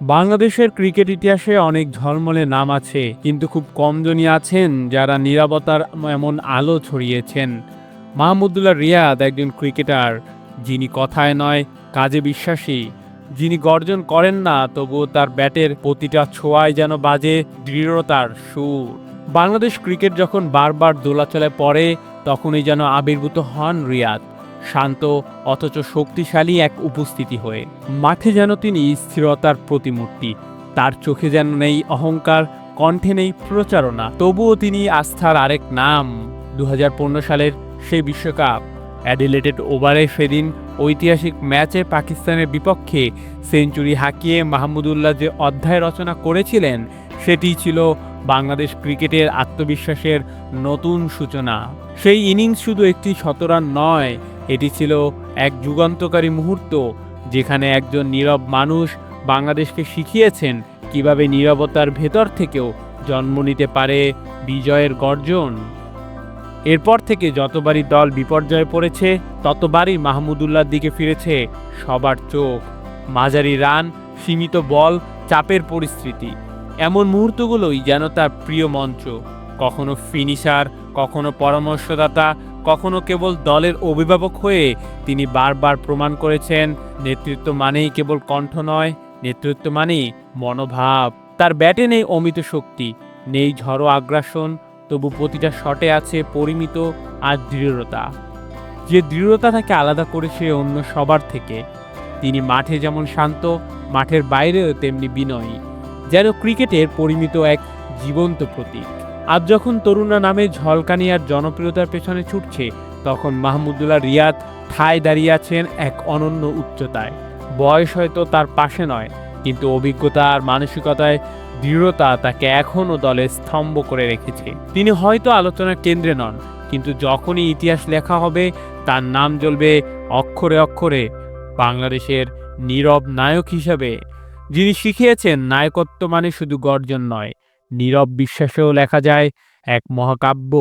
বাংলাদেশের ক্রিকেট ইতিহাসে অনেক ঝলমলে নাম আছে, কিন্তু খুব কমজনই আছেন যারা নিরাপত্তার এমন আলো ছড়িয়েছেন। মাহমুদুল্লাহ রিয়াদ একজন ক্রিকেটার, যিনি কথায় নয়, কাজে বিশ্বাসী। যিনি গর্জন করেন না, তবুও তার ব্যাটের প্রতিটা ছোঁয়ায় যেন বাজে দৃঢ়তার সুর। বাংলাদেশ ক্রিকেট যখন বারবার দোলাচলে পড়ে, তখনই যেন আবির্ভূত হন রিয়াদ। শান্ত, অথচ শক্তিশালী এক উপস্থিতি হয়ে। মাঠে যেন তিনি স্থিরতার প্রতিমূর্তি। তার চোখে যেন নেই অহংকার, কণ্ঠে নেই প্রচারণা। তবুও তিনি আস্থার আরেক নাম। দুহাজার পনেরো সালের সেই বিশ্বকাপ। অ্যাডিলেটেড ওভারে সেদিন ঐতিহাসিক ম্যাচে পাকিস্তানের বিপক্ষে সেঞ্চুরি হাঁকিয়ে মাহমুদুল্লাহ যে অধ্যায় রচনা করেছিলেন, সেটি ছিল বাংলাদেশ ক্রিকেটের আত্মবিশ্বাসের নতুন সূচনা। সেই ইনিংস শুধু একটি শতরান নয় এটি ছিল এক যুগান্তকারী মুহূর্ত যেখানে একজন নীরব মানুষ বাংলাদেশকে শিখিয়েছেন কীভাবে নীরবতার ভেতর থেকেও জন্ম নিতে পারে বিজয়ের গর্জন। এরপর থেকে যতবারই দল বিপর্যয়ে পড়েছে, ততবারই মাহমুদুল্লার দিকে ফিরেছে সবার চোখ। মাঝারি রান, সীমিত বল, চাপের পরিস্থিতি। এমন মুহূর্তগুলোই যেন তার প্রিয় মঞ্চ। কখনো ফিনিশার, কখনো পরামর্শদাতা, কখনো কেবল দলের অভিভাবক হয়ে তিনি বারবার প্রমাণ করেছেন, নেতৃত্ব মানেই কেবল কণ্ঠ নয়, নেতৃত্ব মানেই মনোভাব। তার ব্যাটে নেই অমিত শক্তি, নেই ঝড়ো আগ্রাসন, তবু প্রতিটা শটে আছে পরিমিত আর দৃঢ়তা। যে দৃঢ়তা তাকে আলাদা করেছে অন্য সবার থেকে। তিনি মাঠে যেমন শান্ত, মাঠের বাইরেও তেমনি বিনয়ী, যেন ক্রিকেটের পরিমিত এক জীবন্ত প্রতীক। আজ যখন তরুণা নামে ঝলকানি আর জনপ্রিয়তার পেছনে ছুটছে, তখন মাহমুদুল্লাহ রিয়াদ ঠায় দাঁড়িয়ে আছেন এক অনন্য উচ্চতায়। বয়স হয়তো তার পাশে নয়, কিন্তু অভিজ্ঞতা আর মানসিকতায় দৃঢ়তা তাকে এখনও দলে স্তম্ভ করে রেখেছে। তিনি হয়তো আলোচনার কেন্দ্রে নন, কিন্তু যখনই ইতিহাস লেখা হবে, তার নাম জ্বলবে অক্ষরে অক্ষরে বাংলাদেশের নীরব নায়ক হিসাবে। যিনি শিখিয়েছেন, নায়কত্ব মানে শুধু গর্জন নয় নীরব বিশ্বাসেও লেখা যায় এক মহাকাব্য।